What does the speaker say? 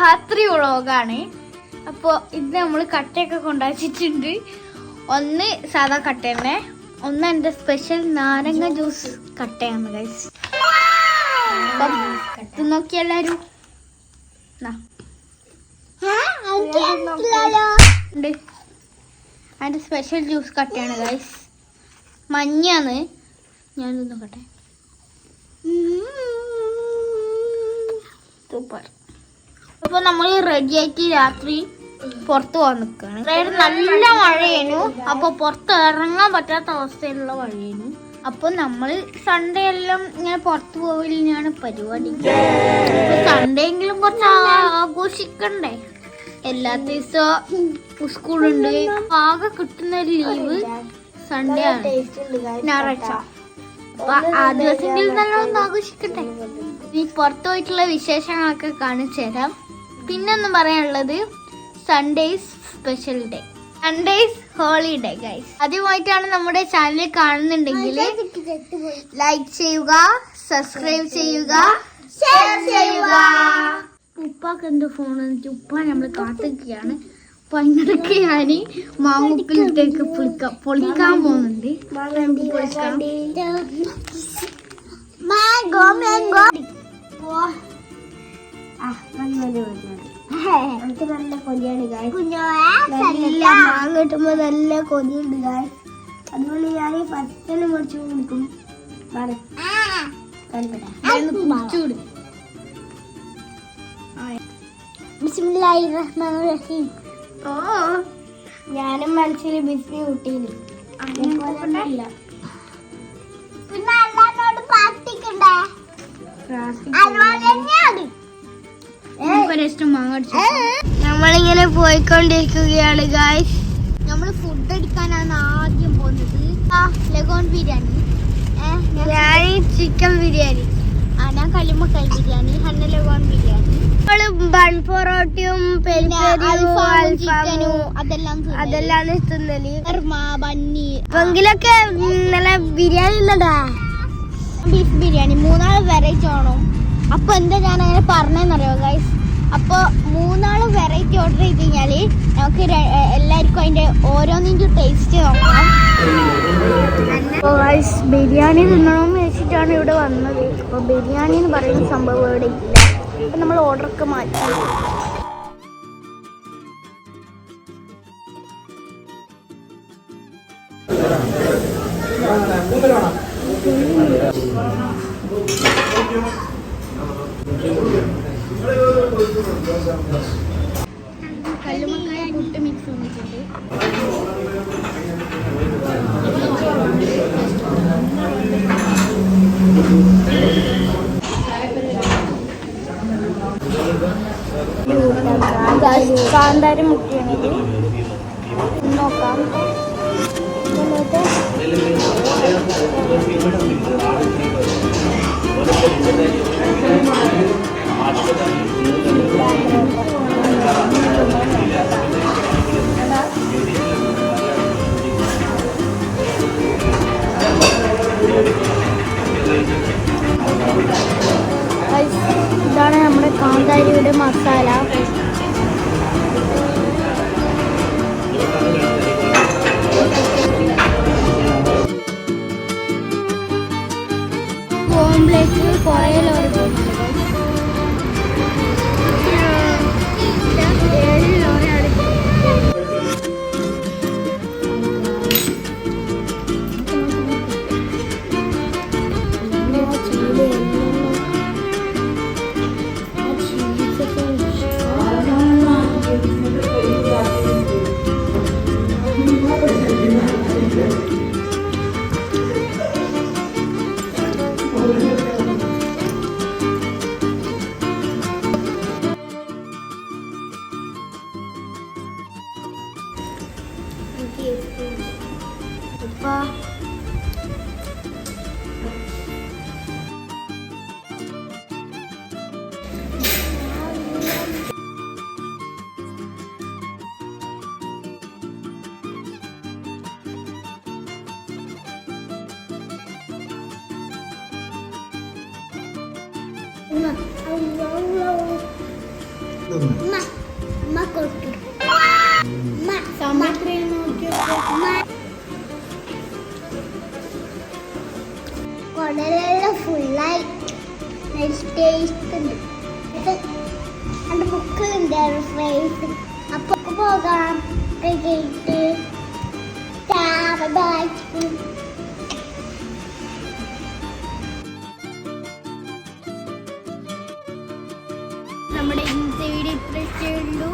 രാത്രി വ്ളോഗാണ്. അപ്പോൾ ഇത് നമ്മൾ കട്ടയൊക്കെ കൊണ്ടുവച്ചിട്ടുണ്ട് ഒന്ന് സാധാ കട്ട തന്നെ ഒന്ന് എന്റെ സ്പെഷ്യൽ നാരങ്ങ ജ്യൂസ് കട്ടയാണ് ഗൈസ് ഇത് നോക്കി എല്ലാവരും. അതിന്റെ സ്പെഷ്യൽ ജ്യൂസ് കട്ടയാണ് ഗൈസ് മഞ്ഞാണ് ഞാനൊന്ന് നോക്കട്ടെ. സൂപ്പർ. അപ്പൊ നമ്മൾ റെഡി ആയിട്ട് രാത്രി പുറത്ത് പോകാൻ നിൽക്കുകയാണ് അതായത് നല്ല മഴയേനു. അപ്പൊ പുറത്ത് ഇറങ്ങാൻ പറ്റാത്ത അവസ്ഥയിലുള്ള മഴയേനു. അപ്പൊ നമ്മൾ സൺഡേ എല്ലാം ഇങ്ങനെ പുറത്ത് പോവില്ലാണ് പരിപാടി. സൺഡേ എങ്കിലും കുറച്ച് ആഘോഷിക്കണ്ടേ? എല്ലാ ദിവസവും സ്കൂളുണ്ട്. ആകെ കിട്ടുന്ന ഒരു ലീവ് സൺഡേ ആണ്. ഞായറാഴ്ച. അപ്പൊ ആ ദിവസം നല്ലോണം ആഘോഷിക്കട്ടെ? ഇനി പുറത്തു പോയിട്ടുള്ള വിശേഷങ്ങളൊക്കെ കാണിച്ചു തരാം. പിന്നെ ഒന്ന് പറയാനുള്ളത് Sundays special day Sundays holiday guys ആദ്യമായിട്ടാണ് നമ്മുടെ ചാനൽ കാണുന്നുണ്ടെങ്കിൽ ലൈക്ക് ചെയ്യുക സബ്സ്ക്രൈബ് ചെയ്യുക ഷെയർ ചെയ്യുക. ഉപ്പാക്ക് എന്തോ ഫോൺ ഉപ്പ നമ്മൾ കാത്തിരിക്കുകയാണ്. അപ്പൊ അതിനിടയ്ക്ക് ഞാൻ മാങ്ങുപ്പിലത്തേക്ക് പൊളിക്കാൻ പൊളിക്കാൻ പോകുന്നുണ്ട്. പൊളിക്കാം. മാംഗോ മാംഗോ നല്ല കൊതിയാണ് മാങ്ങ കിട്ടുമ്പോ നല്ല കൊതിയുണ്ട് ഗായ് അതുകൊണ്ട് ഞാൻ ഫസ്റ്റ് മുറിച്ചു കൊടുക്കും. ഞാനും മനസ്സിൽ ബിസ്മി കൂട്ടിയില്ല അല്ലാന്നോട് പ്രാർത്ഥിക്കണ്ടേ? ഇഷ്ടം നമ്മളിങ്ങനെ പോയിക്കൊണ്ടിരിക്കുകയാണ് ഗായ്സ് നമ്മൾ ഫുഡ് എടുക്കാനാണ് ആദ്യം പോകുന്നത്. ആ ലഗോൺ ബിരിയാണി. ഞാൻ ചിക്കൻ ബിരിയാണി. ആ ഞാൻ കളിമക്കായി ബിരിയാണി ഹന്ന ലഗോൺ ബിരിയാണി. ബൺ പൊറോട്ടയും അതെല്ലാം തിന്നൽ. ബന്നി എങ്കിലൊക്കെ നല്ല ബിരിയാണി ബീഫ് ബിരിയാണി മൂന്നാൾ വെറൈറ്റി ആണോ? അപ്പൊ എന്താ ഞാൻ അങ്ങനെ പറഞ്ഞെന്നറിയോ ഗൈസ് അപ്പൊ മൂന്നാൾ വെറൈറ്റി ഓർഡർ ചെയ്ത് കഴിഞ്ഞാൽ നമുക്ക് എല്ലാവർക്കും അതിന്റെ ഓരോന്നിന്റെ ടേസ്റ്റ് നോക്കാം ബിരിയാണി തിന്നണമെന്ന് വെച്ചിട്ടാണ് ഇവിടെ വന്നത്. അപ്പോൾ ബിരിയാണി എന്ന് പറയുന്ന സംഭവം ഇവിടെ ഇല്ല. അപ്പൊ നമ്മൾ ഓർഡറൊക്കെ മാറ്റി. കല്ലുമക്കായ പുട്ട് മിക്സ് വന്നിട്ടുണ്ട് കാന്താരി മുട്ടിയാണിത്. നോക്കാം. എന്നിട്ട് Guys, ഇതാണ് നമ്മുടെ കാന്താരിയുടെ മസാല. കോംപ്ലക്സിൽ കുറേ ലോറി teaspoon. Upa. Mà ông lâu lâu Mà Mà còn ừ. Mà Sao mắt കുടലെല്ലാം ഫുള്ളായി ടേസ്റ്റ് ഉണ്ട്. ഇത് ബുക്ക് ബുക്കിലുണ്ട് ഫ്രൈസ് അപ്പൊ പോകാം. നമ്മുടെ ഇന്നത്തെ വീഡിയോ ഇത്രയൊക്കെ ഉള്ളൂ.